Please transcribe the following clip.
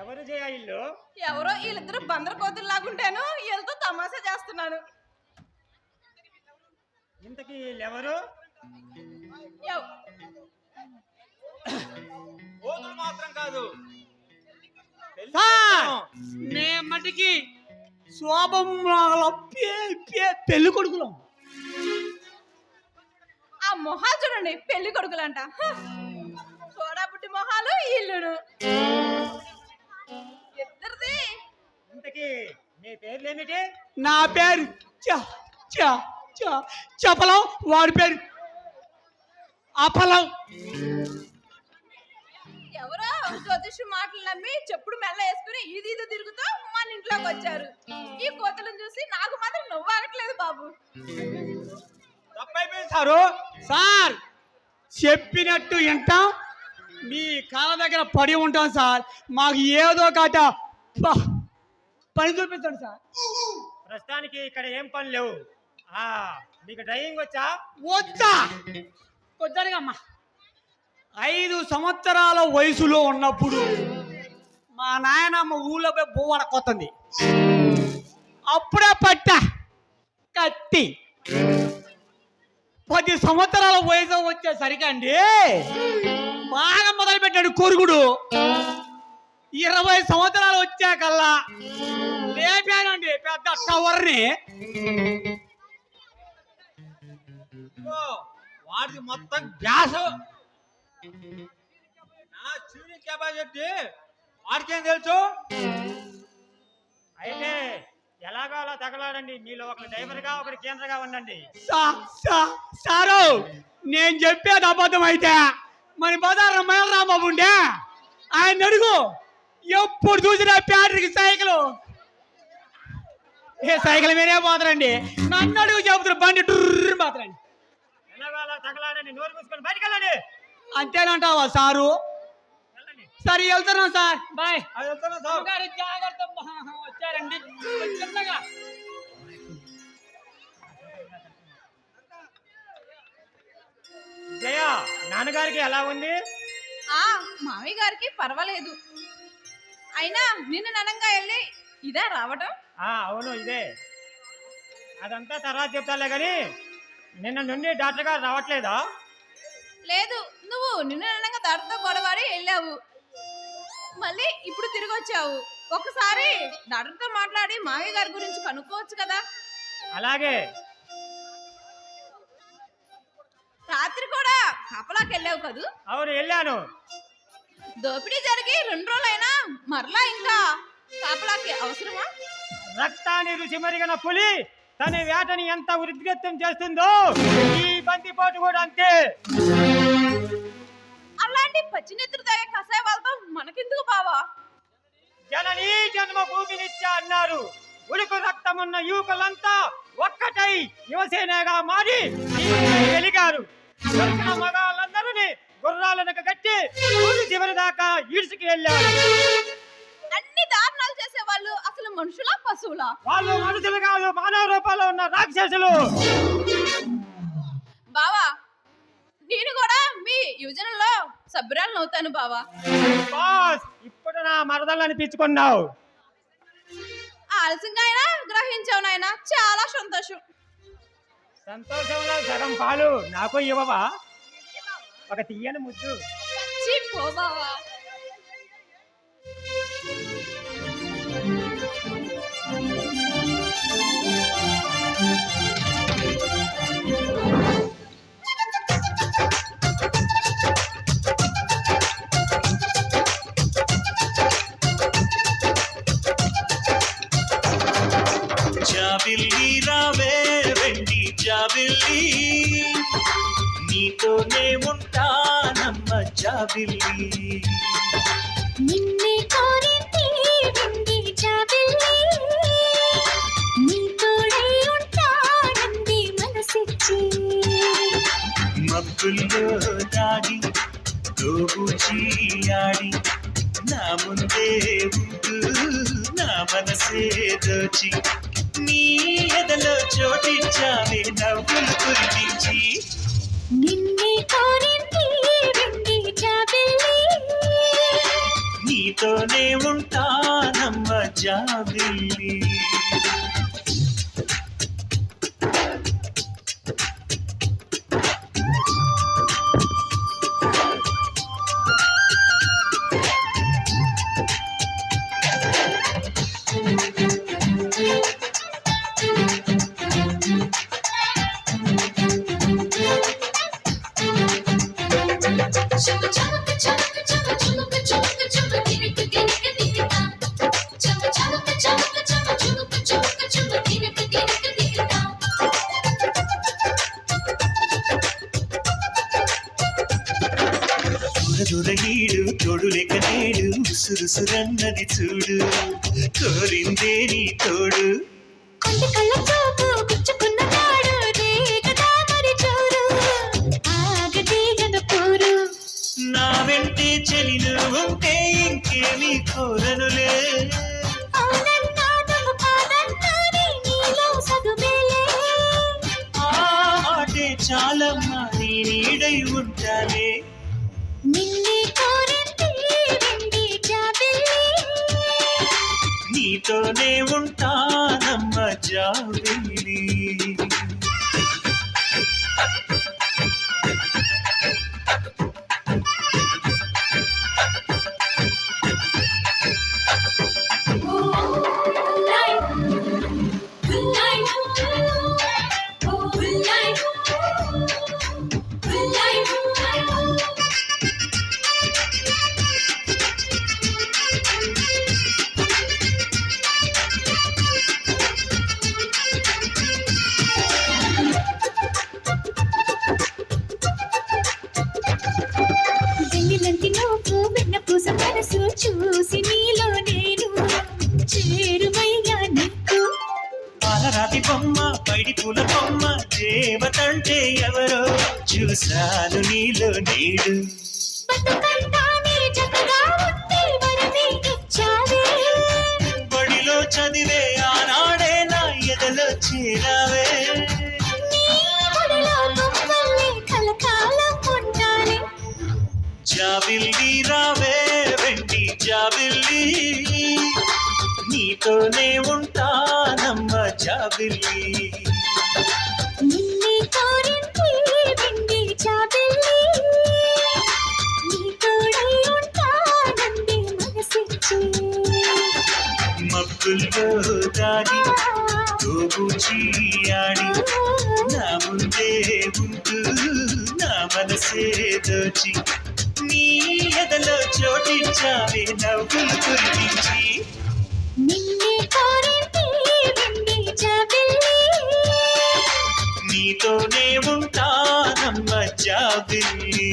ఎవరు చేయ ఇల్లు? ఎవరో వీళ్ళిద్దరు బందర కోతులు లాగుంటాను వీళ్ళతో తమాషా చేస్తున్నాను. ఇంతకీ వీళ్ళెవరు? ఎవ్- కోతులు మాత్రం కాదు. నే మటుకి శోభమ్మాల పెళ్ళి కొడుకులం. ఆ మొహాలు చూడండి పెళ్ళి కొడుకులంట! చూడబుట్టి మొహాలు ఇల్లును. పేర్లేమిటి? నా పేరు చ చ చ. చపలం వాడి పేరు అపలం. ఎవరో జ్యోతిష్ మాటలు నమ్మి చెప్పుడు మెల్ల వేసుకుని ఇది ఇది తిరుగుతూ మన ఇంట్లోకి వచ్చారు. ఈ కోతలను చూసి నాకు మాత్రం నువ్వు ఆగట్లేదు బాబు. తప్పైపోయింది సారు. సార్ చెప్పినట్టు వింటాం. మీ కాళ్ళ దగ్గర పడి ఉంటాం సార్. మాకు ఏదో కాట పని చూపించండి సార్. ప్రస్తుతానికి ఇక్కడ ఏం పని లేవు. ఆ మీకు డ్రైవింగ్ వచ్చా? వద్దా కొద్దిగా ఐదు సంవత్సరాల వయసులో ఉన్నప్పుడు మా నాయనమ్మ ఊళ్ళో పోయి బువ్వడ కొత్తంది అప్పుడే పట్ట కత్తి పది సంవత్సరాల వయసు వచ్చేసరికి అండి బాగా మొదలు పెట్టాడు కొరుగుడు ఇరవై సంవత్సరాలు వచ్చాకల్లా లేపానండి పెద్ద టవర్ని వాడిది మొత్తం గ్యాస్. నా చూని కెపాసిటీ వాడికేం తెలుసు? అయితే ఎలాగో అలా తగలాడండి? మీలో ఒకరు డ్రైవర్గా ఒకరు కేంద్రగా ఉండండి. సా- సా- సారు నేను చెప్పేది అబద్ధం అయితే మరి బజార్ మైలరాంబాబు ఉండే? ఆయన అడుగు. ఎప్పుడు చూసినా బ్యాటరీకి సైకిల్. ఏ సైకిల్ మీరే పోతారండి? నన్ను అడుగు చెబుతారు బండి డుర్రు పోతారండి. అంతేనంటావా సారు? సరే వెళ్తున్నాం సార్. బాయ్. జాగ్రత్త. అమ్మా. వచ్చారండి. చిన్నగా. జయ నాన్నగారికి ఎలా ఉంది? ఆ మామయ్య గారికి పర్వాలేదు. అయినా నిన్న ననంగా వెళ్ళి ఇదే రావటం? ఆ అవును ఇదే. అదంతా తర్వాత చెప్తాలే కానీ నిన్న నుండి డాక్టర్ గారు రావట్లేదా? లేదు నువ్వు నిన్న ననంగా దారితో గొడవాడి వెళ్ళావు. మళ్ళీ ఇప్పుడు తిరిగి వచ్చావు. ఒకసారి డాక్టర్తో మాట్లాడి మామయ్య గారి గురించి కనుక్కోవచ్చు కదా? అలాగే. రాత్రి కూడా కాపలాకి వెళ్ళావు కదూ? అవును వెళ్ళాను. దోపిడీ జరిగి రెండు రోజులైనా మరలా ఇంకా కాపలాకి అవసరమా? రక్తాన్ని రుచి మరిగిన పులి తన వేటని ఎంత ఉద్రిక్తం చేస్తుందో ఈ బందిపోటు కూడా అంతే. అలాంటి పచ్చినెత్తురు తాగే వాళ్ళతో మనకెందుకు బావా? జననీ జన్మ భూమినిచ్చా అన్నారు. ఉడుకు రక్తమున్న యువకులంతా ఒక్కటై యువసేనగా మారి వెలిగారు. దొరికిన మగాళ్ళందరినీ గుర్రాలను కట్టి ఊరి చివరి దాకా ఈడ్చుకు వెళ్ళారు అన్ని దారుణాలు చేసే వాళ్ళు అసలు మనుషులా పశువులా? వాళ్ళు మనుషులు కాదు మానవ రూపంలో ఉన్న రాక్షసులు. బావా నేను కూడా మీ యువజనంలో సభ్యురాలను అవుతాను బావా. బాస్ ఇప్పుడు నా మరదలు అనిపించుకున్నావు. ఆలస్యంగా అయినా గ్రహించావు నాయన చాలా సంతోషం. సంతోషంలో సగం పాలు నాకు ఇవ్వవా? ఒక తీయని ముద్దు మబ్బుల్లో నా ముందే ఉంటూ నా మనసే దోచి నీ ఎదలో చోటించావే నవ్వులు కురిపించి. నిన్నే కోరింది నీతోనే ఉంటానమ్మ జాబిల్లి. ఉసురుసురన్నది చూడు. కోరిందే నీ తోడు. కొండ కళ్ళ చూపు గుచ్చుకున్న నాడు రేగదా మరి చూరు ఆగదీగద పోరు నా వెంటే చెలిను ఉంటే ఇంకేమీ కోరనులే. ఉంటానమ్మ జాబిల్లి పాలరాతి బొమ్మ పైడి పూల బొమ్మ దేవతంటే ఎవరో? చూశాను నీలో నేడు. ఉంటే బడిలో చదివే ఆనాడే నా ఎదలో చేరావే. జాబిల్లి రావే వెండి జాబిల్లి. నీతోనే ఉంటానమ్మ జాబిల్లి నిన్నే కోరింది వెండి జాబిల్లి నీ తోడై ఉంటానంది మనసిచ్చి మబ్బుల్లో దాగి తోబూచి ఆడి నా ముందే ఉంటూ నా మనసే దోచి నీ ఎదలో చోటించావే నవ్వులు కురిపించి నిన్నే కోరింది నీతోనే ఉంటానమ్మ జాబిల్లి